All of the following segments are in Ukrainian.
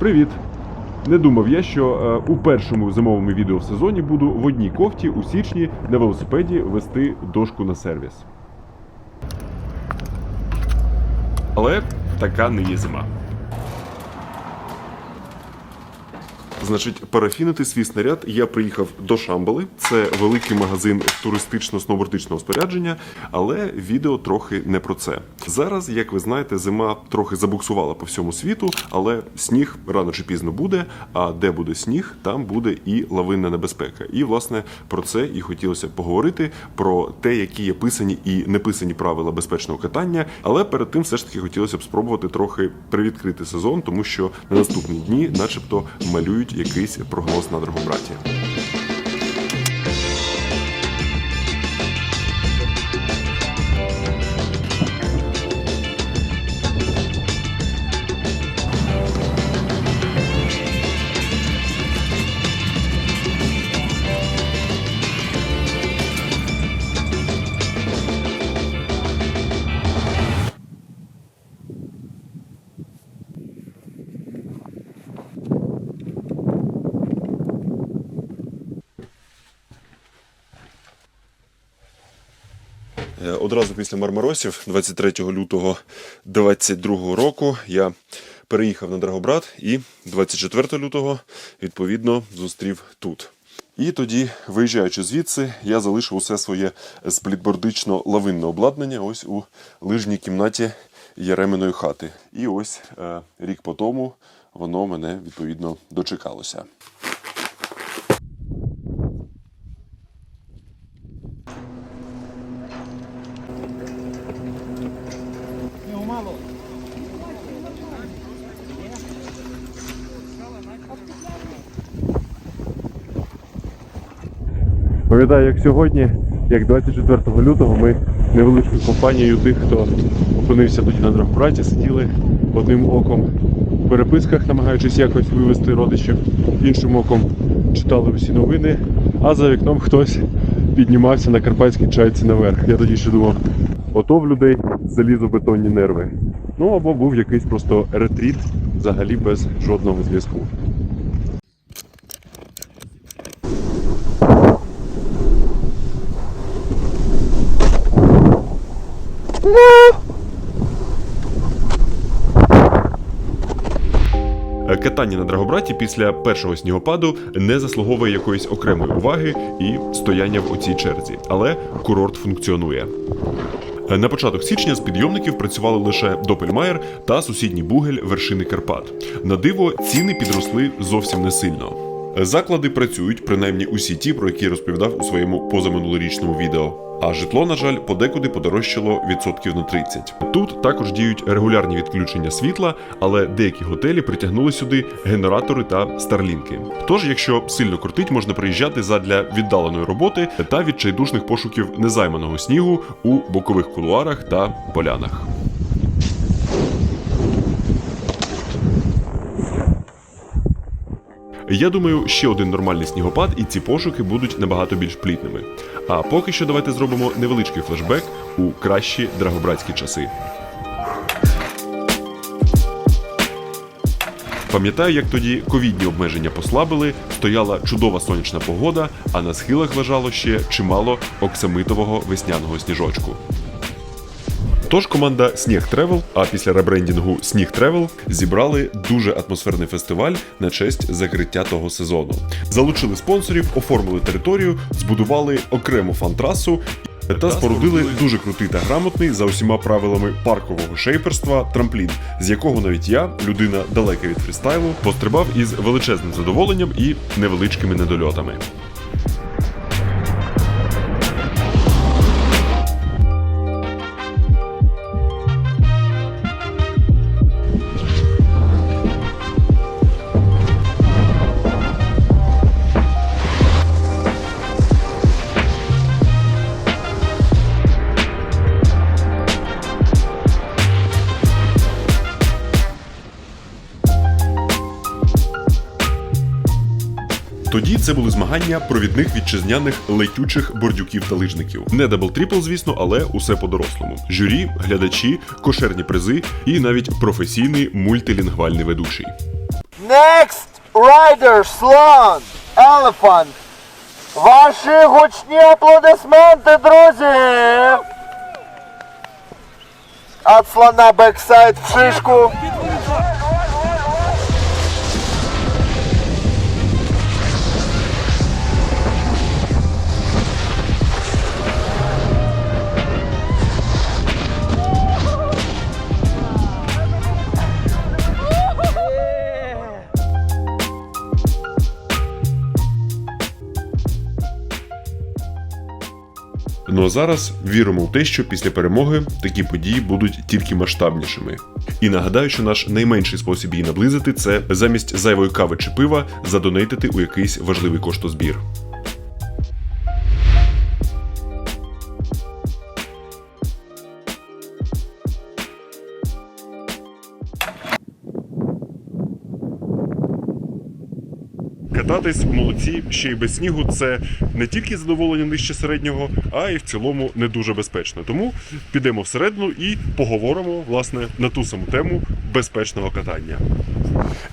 Привіт! Не думав я, що е, у першому зимовому відео в сезоні буду в одній кофті у січні на велосипеді вести дошку на сервіс. Але така не є зима. Значить, парафінити свій снаряд я приїхав до Шамбали. Це великий магазин туристично-сноубордичного спорядження, але відео трохи не про це. Зараз, як ви знаєте, зима трохи забуксувала по всьому світу, але сніг рано чи пізно буде. А де буде сніг, там буде і лавинна небезпека. І власне про це і хотілося поговорити про те, які є писані і неписані правила безпечного катання. Але перед тим все ж таки хотілося б спробувати трохи привідкрити сезон, тому що на наступні дні, начебто, малюють якийсь прогноз на Драгобраті. Одразу після Мармаросів, 23 лютого 22 року, я переїхав на Драгобрат і 24 лютого відповідно зустрів тут. І тоді, виїжджаючи звідси, я залишив усе своє сплітбордично-лавинне обладнання ось у лижній кімнаті Яреминої хати. І ось е, рік по тому воно мене відповідно дочекалося. Пам'ятаю, як сьогодні, як 24 лютого, ми невеличкою компанією тих, хто опинився тоді на Драгобраті, сиділи одним оком в переписках, намагаючись якось вивести родичів, іншим оком читали усі новини, а за вікном хтось піднімався на карпатській чайці наверх. Я тоді ще думав, ото в людей залізобетонні нерви. Ну або був якийсь просто ретріт, взагалі без жодного зв'язку. Е, Катання на Драгобраті після першого снігопаду не заслуговує якоїсь окремої уваги і стояння в оцій черзі, але курорт функціонує. На початок січня з підйомників працювали лише Допельмаєр та сусідній бугель вершини Карпат. На диво ціни підросли зовсім не сильно. Заклади працюють, принаймні усі ті, про які розповідав у своєму позаминулорічному відео. А житло, на жаль, подекуди подорожчало відсотків на 30. Тут також діють регулярні відключення світла, але деякі готелі притягнули сюди генератори та старлінки. Тож, якщо сильно крутить, можна приїжджати задля віддаленої роботи та відчайдушних пошуків незайманого снігу у бокових кулуарах та полянах. Я думаю, ще один нормальний снігопад, і ці пошуки будуть набагато більш плітними. А поки що давайте зробимо невеличкий флешбек у кращі драгобратські часи. Пам'ятаю, як тоді ковідні обмеження послабили, стояла чудова сонячна погода, а на схилах лежало ще чимало оксамитового весняного сніжочку. Тож команда Сніг Тревел, а після ребрендінгу Сніг Тревел зібрали дуже атмосферний фестиваль на честь закриття того сезону. Залучили спонсорів, оформили територію, збудували окрему фан-трасу та спорудили дуже крутий та грамотний за усіма правилами паркового шейперства трамплін, з якого навіть я, людина далека від фрістайлу, пострибав із величезним задоволенням і невеличкими недольотами. Тоді це були змагання провідних вітчизняних летючих бордюків та лижників. Не дабл-трипл, звісно, але усе по-дорослому. Журі, глядачі, кошерні призи і навіть професійний мультилінгвальний ведучий. Next rider, слон, elephant. Ваші гучні аплодисменти, друзі! От слона бексайд в шишку. Ну а зараз віримо в те, що після перемоги такі події будуть тільки масштабнішими. І нагадаю, що наш найменший спосіб її наблизити це замість зайвої кави чи пива задонейтити у якийсь важливий коштозбір. Кататись молодці ще й без снігу це не тільки задоволення нижче середнього, а й в цілому не дуже безпечно. Тому підемо всередину і поговоримо власне на ту саму тему безпечного катання.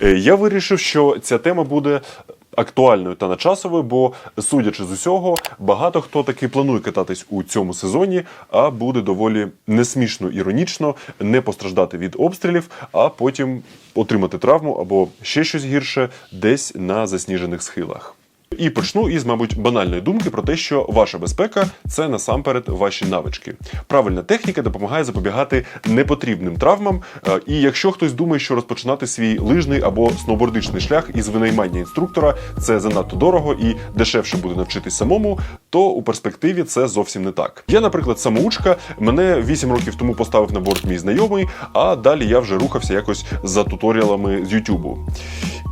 Е, Я вирішив, що ця тема буде. Актуальною та начасовою, бо судячи з усього, багато хто таки планує кататись у цьому сезоні, а буде доволі несмішно іронічно не постраждати від обстрілів, а потім отримати травму або ще щось гірше десь на засніжених схилах. І почну із, мабуть, банальної думки про те, що ваша безпека це насамперед ваші навички. Правильна техніка допомагає запобігати непотрібним травмам. е, І якщо хтось думає, що розпочинати свій лижний або сноубордичний шлях із винаймання інструктора це занадто дорого і дешевше буде навчитись самому, то у перспективі це зовсім не так. Я, наприклад, самоучка, мене 8 років тому поставив на борт мій знайомий, а далі я вже рухався якось за туторіалами з Ютубу.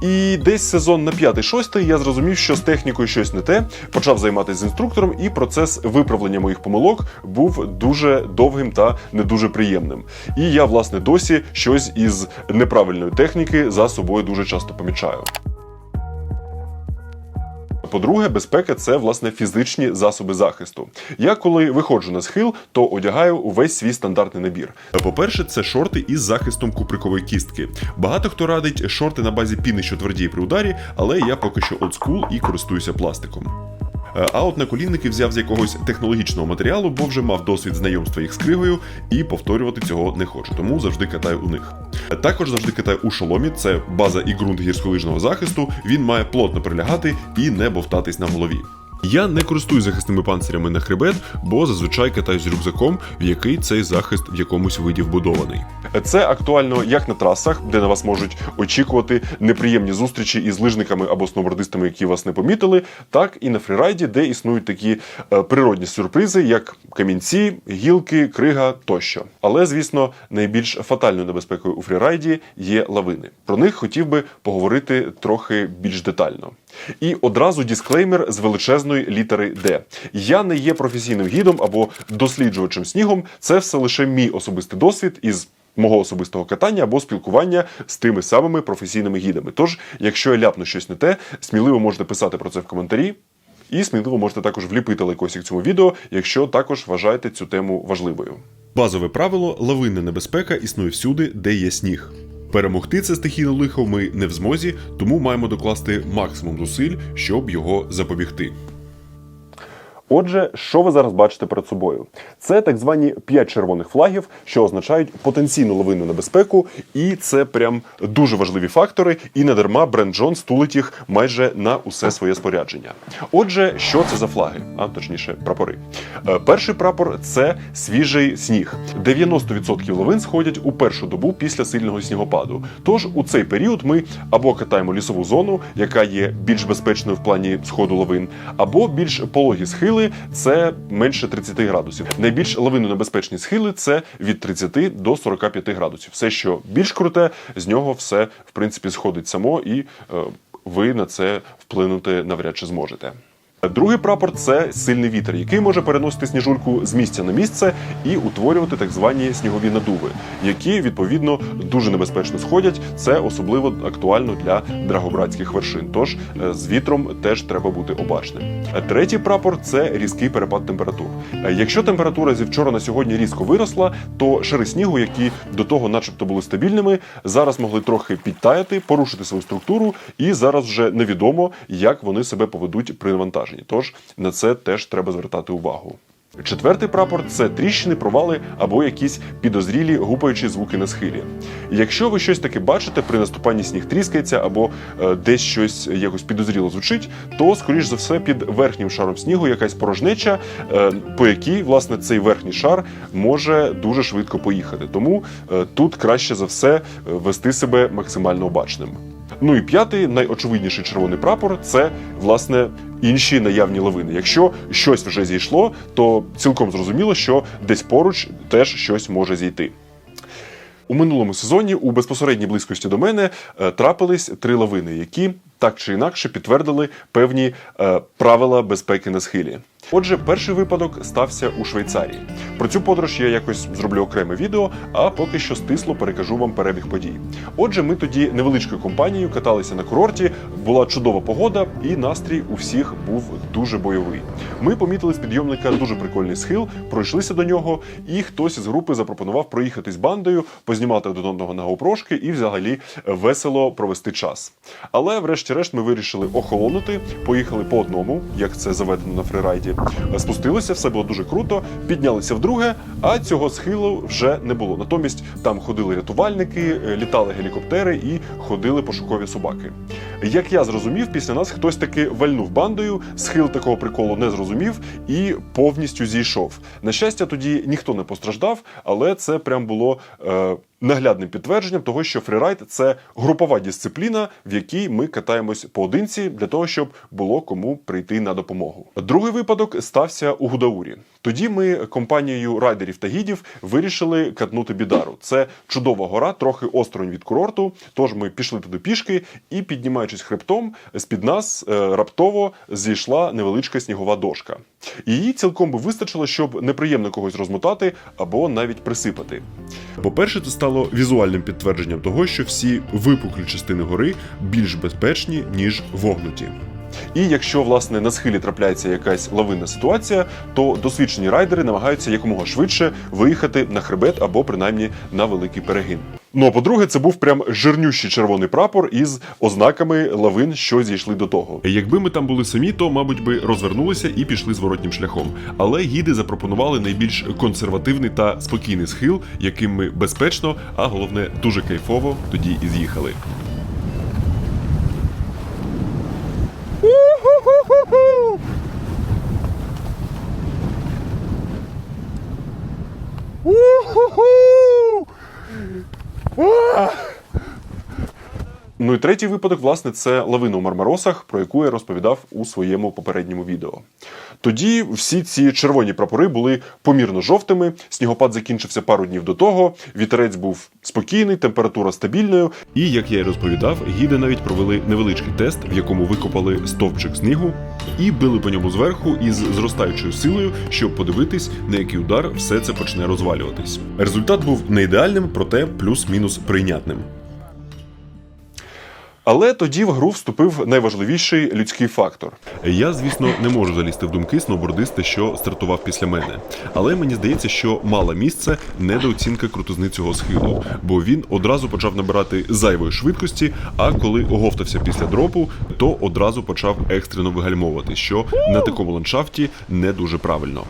І десь сезон на 5-6 я зрозумів, що з технікою щось не те, почав займатися з інструктором, і процес виправлення моїх помилок був дуже довгим та не дуже приємним. І я, власне, досі щось із неправильної техніки за собою дуже часто помічаю. По-друге, безпека це власне фізичні засоби захисту. Я коли виходжу на схил, то одягаю увесь свій стандартний набір. По-перше, це шорти із захистом куприкової кістки. Багато хто радить шорти на базі піни, що твердіє при ударі, але я поки що олдскул і користуюся пластиком. Е, А от наколінники взяв з якогось технологічного матеріалу, бо вже мав досвід знайомства їх з кригою, і повторювати цього не хочу, тому завжди катаю у них. Е, Також завжди катаю у шоломі, це база і ґрунт гірськолижного захисту. Він має плотно прилягати і не бовтатись на голові. Я не користуюсь захисними панцирями на хребет, бо зазвичай катаюсь рюкзаком, в який цей захист в якомусь виді вбудований. Це актуально як на трасах, де на вас можуть очікувати неприємні зустрічі із лижниками або сноубордистами, які вас не помітили, так і на фрірайді, де існують такі е, природні сюрпризи, як камінці, гілки, крига тощо. Але, звісно, найбільш фатальною небезпекою у фрірайді є лавини. Про них хотів би поговорити трохи більш детально. І одразу дисклеймер з величезної літери Д. Я не є професійним гідом або досліджувачем снігом. Це все лише мій особистий досвід із. Мого особистого катання або спілкування з тими самими професійними гідами. Тож, якщо я ляпну щось не те, сміливо можете писати про це в коментарі, і сміливо можете також вліпити лайкосик цьому відео, якщо також вважаєте цю тему важливою. Базове правило лавинна небезпека існує всюди, де є сніг. Перемогти це стихійне лихо ми не в змозі, тому маємо докласти максимум зусиль, щоб його запобігти. Отже, що ви зараз бачите перед собою? Це так звані п'ять червоних флагів, що означають потенційну лавинну небезпеку, і це прям дуже важливі фактори. І не дарма бренд Джонс тулить їх майже на усе своє спорядження. Отже, що це за флаги? А точніше, прапори. Е, Перший прапор це свіжий сніг. 90% лавин сходять у першу добу після сильного снігопаду. Тож у цей період ми або катаємо лісову зону, яка є більш безпечною в плані сходу лавин, або більш пологі схили це менше 30 градусів. Найбільш лавинонебезпечні схили це від 30 до 45 градусів. Все, що більш круте, з нього все в принципі сходить само, і е, ви на це вплинути навряд чи зможете. Другий прапор це сильний вітер, який може переносити сніжульку з місця на місце і утворювати так звані снігові надуви, які відповідно дуже небезпечно сходять. Це особливо актуально для драгобратських вершин. Тож е, з вітром теж треба бути обачним. Третій прапор це різкий перепад температур. Е, Якщо температура зі вчора на сьогодні різко виросла, то шари снігу, які до того, начебто, були стабільними, зараз могли трохи підтаяти, порушити свою структуру, і зараз вже невідомо, як вони себе поведуть при навантаженні. Тож на це теж треба звертати увагу. Четвертий прапор це тріщини, провали або якісь підозрілі гупаючі звуки на схилі. Якщо ви щось таке бачите, при наступанні сніг тріскається або е, десь щось якось підозріло звучить, то скоріш за все під верхнім шаром снігу якась порожнеча, е, по якій власне цей верхній шар може дуже швидко поїхати. Тому е, тут краще за все е, вести себе максимально обачним. Ну і п'ятий, найочевидніший червоний прапор це власне інші наявні лавини. Якщо щось вже зійшло, то цілком зрозуміло, що десь поруч теж щось може зійти. У минулому сезоні у безпосередній близькості до мене е, трапились три лавини, які так чи інакше підтвердили певні е, правила безпеки на схилі. Отже, перший випадок стався у Швейцарії. Про цю подорож я якось зроблю окреме відео, а поки що стисло перекажу вам перебіг подій. Отже, ми тоді невеличкою компанією каталися на курорті, була чудова погода, і настрій у всіх був дуже бойовий. Ми помітили з підйомника дуже прикольний схил, пройшлися до нього, і хтось із групи запропонував проїхатись бандою, познімати один одного на гоупрошки і взагалі весело провести час. Але, врешті-решт, ми вирішили охолонути, поїхали по одному, як це заведено на фрирайді. Спустилися, все було дуже круто, піднялися вдруге, а цього схилу вже не було. Натомість там ходили рятувальники, е, літали гелікоптери і ходили пошукові собаки. Як я зрозумів, після нас хтось таки вальнув бандою, схил такого приколу не зрозумів і повністю зійшов. На щастя, тоді ніхто не постраждав, але це прям було. Е, Наглядним підтвердженням того, що фрірайд це групова дисципліна, в якій ми катаємось поодинці для того, щоб було кому прийти на допомогу. Другий випадок стався у Гудаурі. Тоді ми компанією райдерів та гідів вирішили катнути бідару. Це чудова гора, трохи осторонь від курорту. Тож ми пішли туди пішки і, піднімаючись хребтом, з під нас е, раптово зійшла невеличка снігова дошка. Її цілком би вистачило, щоб неприємно когось розмотати або навіть присипати. По-перше, це стало візуальним підтвердженням того, що всі випуклі частини гори більш безпечні, ніж вогнуті. І якщо власне на схилі трапляється якась лавинна ситуація, то досвідчені райдери намагаються якомога швидше виїхати на хребет або принаймні на великий перегин. Ну а по-друге, це був прям жирнющий червоний прапор із ознаками лавин, що зійшли до того. Якби ми там були самі, то мабуть би розвернулися і пішли зворотнім шляхом. Але гіди запропонували найбільш консервативний та спокійний схил, яким ми безпечно, а головне дуже кайфово тоді і з'їхали. Ну і третій випадок, власне, це лавина у Мармаросах, про яку я розповідав у своєму попередньому відео. Тоді всі ці червоні прапори були помірно жовтими. Снігопад закінчився пару днів до того. Вітерець був спокійний, температура стабільною. І як я й розповідав, гіди навіть провели невеличкий тест, в якому викопали стовпчик снігу і били по ньому зверху із зростаючою силою, щоб подивитись, на який удар все це почне розвалюватись. Результат був не ідеальним, проте плюс-мінус прийнятним. Але тоді в гру вступив найважливіший людський фактор. Я, звісно, не можу залізти в думки сноубордиста, що стартував після мене. Але мені здається, що мала місце недооцінка крутизни цього схилу, бо він одразу почав набирати зайвої швидкості. А коли оговтався після дропу, то одразу почав екстрено вигальмовувати, що на такому ландшафті не дуже правильно.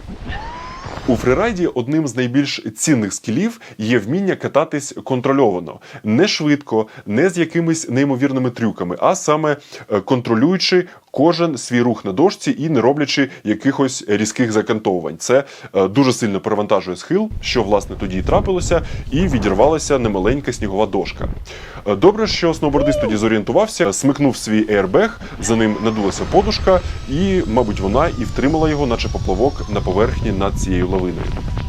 У фрирайді одним з найбільш цінних скілів є вміння кататись контрольовано, не швидко, не з якимись неймовірними трюками, а саме е, контролюючи кожен свій рух на дошці і не роблячи якихось різких закантовувань. Це е, дуже сильно перевантажує схил, що власне тоді і трапилося, і відірвалася немаленька снігова дошка. Е, Добре, що сноубордист тоді зорієнтувався, смикнув свій аербег, за ним надулася подушка, і, мабуть, вона і втримала його, наче поплавок на поверхні над цією лавиною.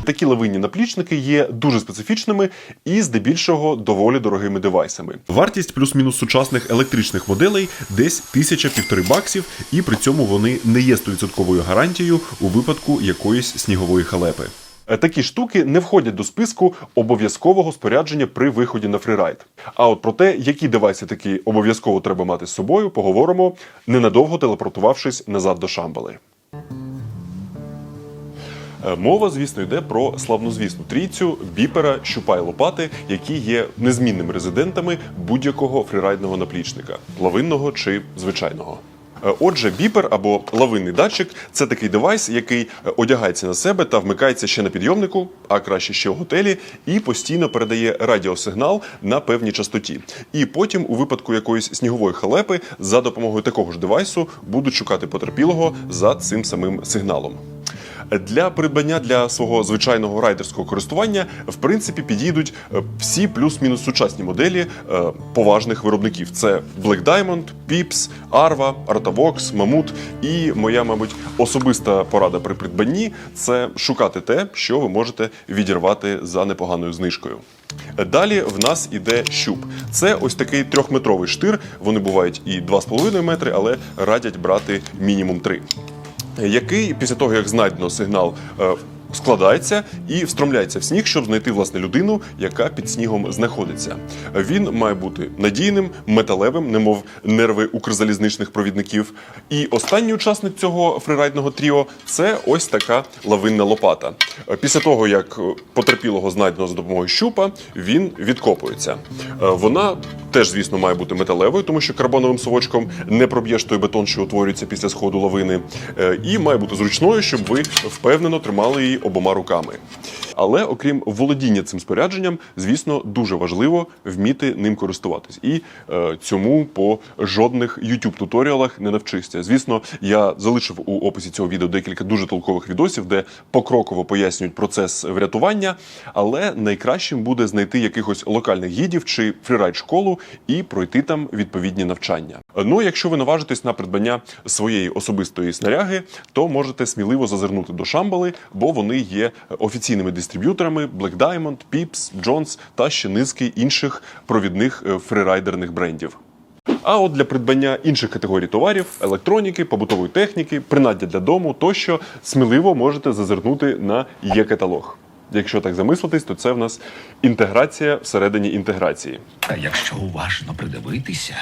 Такі лавинні наплічники є дуже специфічними і здебільшого доволі дорогими девайсами. Вартість плюс-мінус сучасних електричних моделей десь тисяча-півтори баксів, і при цьому вони не є 100% гарантією у випадку якоїсь снігової халепи. Е, Такі штуки не входять до списку обов'язкового спорядження при виході на фрірайд. А от про те, які девайси таки обов'язково треба мати з собою, поговоримо, ненадовго телепортувавшись назад до Шамбали. Е, Мова, звісно, йде про славнозвісну трійцю біпера, щупа й лопати, які є незмінними резидентами будь-якого фрірайдного наплічника лавинного чи звичайного. Е, Отже, біпер або лавинний датчик це такий девайс, який е, одягається на себе та вмикається ще на підйомнику, а краще ще в готелі, і постійно передає радіосигнал на певній частоті. І потім, у випадку якоїсь снігової халепи, за допомогою такого ж девайсу будуть шукати потерпілого за цим самим сигналом. Для придбання для свого звичайного райдерського користування в принципі підійдуть е, всі плюс-мінус сучасні моделі е, поважних виробників. Це Black Diamond, Pips, Arva, Artavox, Mamut. І моя, мабуть, особиста порада при придбанні це шукати те, що ви можете відірвати за непоганою знижкою. Далі в нас іде щуп. Це ось такий трьохметровий штир. Вони бувають і 2,5 метри, але радять брати мінімум 3 який після того, як знайдено сигнал, е, складається і встромляється в сніг, щоб знайти власне людину, яка під снігом знаходиться. Він має бути надійним, металевим, немов нерви укрзалізничних провідників. І останній учасник цього фрирайдного тріо це ось така лавинна лопата. Після того, як потерпілого знайдено за допомогою щупа, він відкопується. Вона теж, звісно, має бути металевою, тому що карбоновим совочком не проб'єш той бетон, що утворюється після сходу лавини. Е, І має бути зручною, щоб ви впевнено тримали її обома руками. Але окрім володіння цим спорядженням, звісно, дуже важливо вміти ним користуватись. І е, цьому по жодних youtube туторіалах не навчишся. Звісно, я залишив у описі цього відео декілька дуже толкових відосів, де покроково пояснюють процес врятування. Але найкращим буде знайти якихось локальних гідів чи фрірайд школу і пройти там відповідні навчання. Ну, якщо ви наважитесь на придбання своєї особистої снаряги, то можете сміливо зазирнути до Шамбали, бо вони є офіційними дистриб'юторами Black Diamond, Pips, Jones та ще низки інших провідних е, фрирайдерних брендів. А от для придбання інших категорій товарів, електроніки, побутової техніки, принаддя для дому тощо сміливо можете зазирнути на є-каталог. Якщо так замислитись, то це в нас інтеграція всередині інтеграції. А якщо уважно придивитися,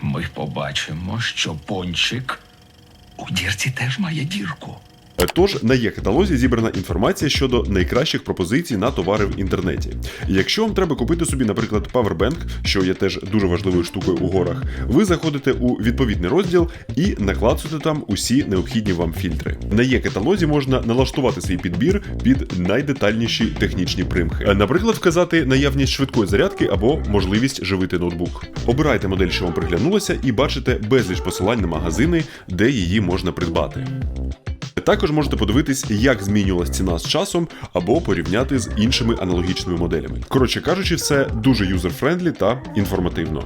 ми побачимо, що пончик у дірці теж має дірку. Тож на є-каталозі зібрана інформація щодо найкращих пропозицій на товари в інтернеті. Якщо вам треба купити собі, наприклад, павербенк, що є теж дуже важливою штукою у горах, ви заходите у відповідний розділ і наклацуєте там усі необхідні вам фільтри. На є-каталозі можна налаштувати свій підбір під найдетальніші технічні примхи. Наприклад, вказати наявність швидкої зарядки або можливість живити ноутбук. Обирайте модель, що вам приглянулася, і бачите безліч посилань на магазини, де її можна придбати. Також можете подивитись, як змінювалась ціна з часом, або порівняти з іншими аналогічними моделями. Коротше кажучи, все дуже юзер-френдлі та інформативно.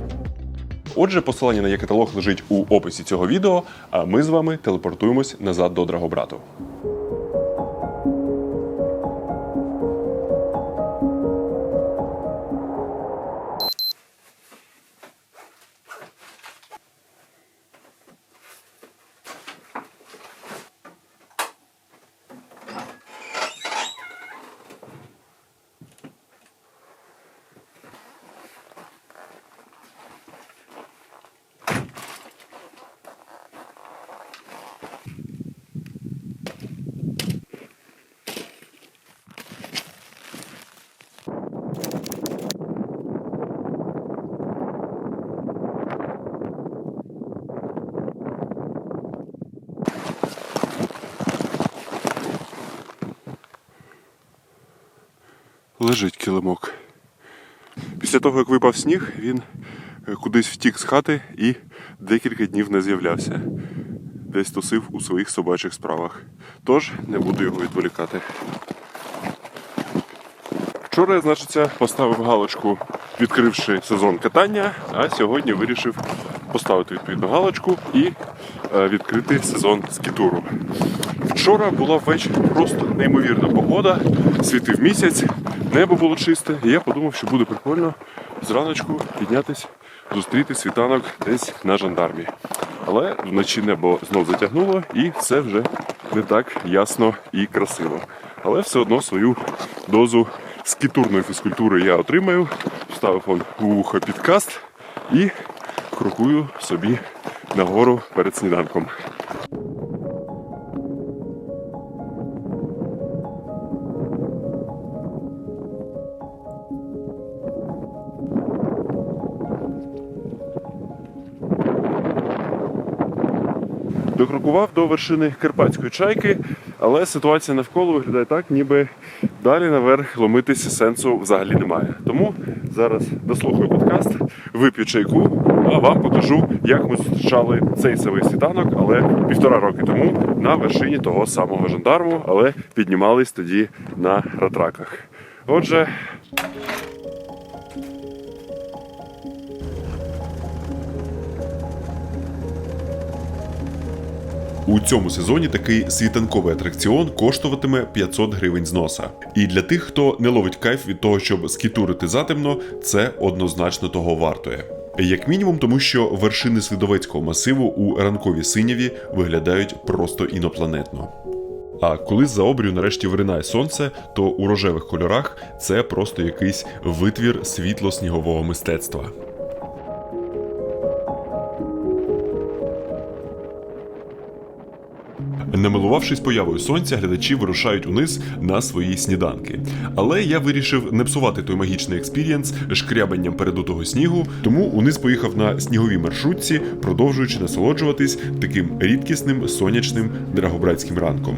Отже, посилання на є-каталог лежить у описі цього відео, а ми з вами телепортуємось назад до Драгобрату. Лежить килимок. Після того, як випав сніг, він е, кудись втік з хати і декілька днів не з'являвся. Десь тусив у своїх собачих справах. Тож не буду його відволікати. Вчора я, значиться, поставив галочку, відкривши сезон катання, а сьогодні вирішив поставити відповідну галочку і е, відкрити сезон скітуру. Вчора була ввечері просто неймовірна погода, світив місяць, небо було чисте, і я подумав, що буде прикольно зраночку піднятись, зустріти світанок десь на жандармі. Але вночі небо знов затягнуло і все вже не так ясно і красиво. Але все одно свою дозу скітурної фізкультури я отримаю. Вставив он у вухо підкаст і крокую собі нагору перед сніданком. Докрокував до вершини Карпатської чайки, але ситуація навколо виглядає так, ніби далі наверх ломитися сенсу взагалі немає. Тому зараз дослухаю подкаст, вип'ю чайку, а вам покажу, як ми зустрічали цей самий світанок, але півтора роки тому на вершині того самого жандарму, але піднімались тоді на ратраках. Отже, У цьому сезоні такий світанковий атракціон коштуватиме 500 гривень з носа. І для тих, хто не ловить кайф від того, щоб скітурити затемно, це однозначно того вартує. Як мінімум, тому що вершини Слідовецького масиву у ранковій синяві виглядають просто інопланетно. А коли за обрію нарешті виринає сонце, то у рожевих кольорах це просто якийсь витвір світло-снігового мистецтва. Намилувавшись появою сонця, глядачі вирушають униз на свої сніданки. Але я вирішив не псувати той магічний експірієнс шкрябанням передутого снігу, тому униз поїхав на сніговій маршрутці, продовжуючи насолоджуватись таким рідкісним сонячним драгобратським ранком.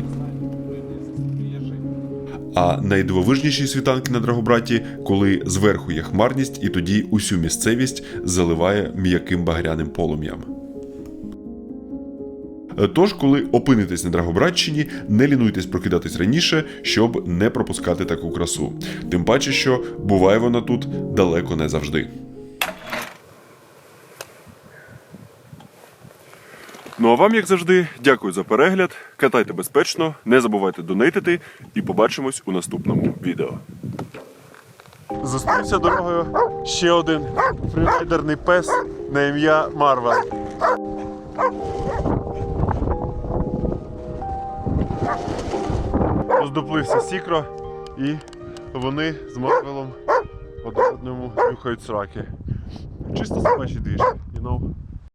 А найдивовижніші світанки на Драгобраті, коли зверху є хмарність, і тоді усю місцевість заливає м'яким багряним полум'ям. Тож, коли опинитесь на Драгобратщині, не лінуйтесь прокидатись раніше, щоб не пропускати таку красу. Тим паче, що буває вона тут далеко не завжди. Ну а вам, як завжди, дякую за перегляд. Катайте безпечно, не забувайте донейтити і побачимось у наступному відео. Зустрівся дорогою ще один фрірайдерний пес на ім'я Марвел. Роздуплився сікро, і вони з Марвелом одному нюхають сраки. Чисто собачий двіж, you know.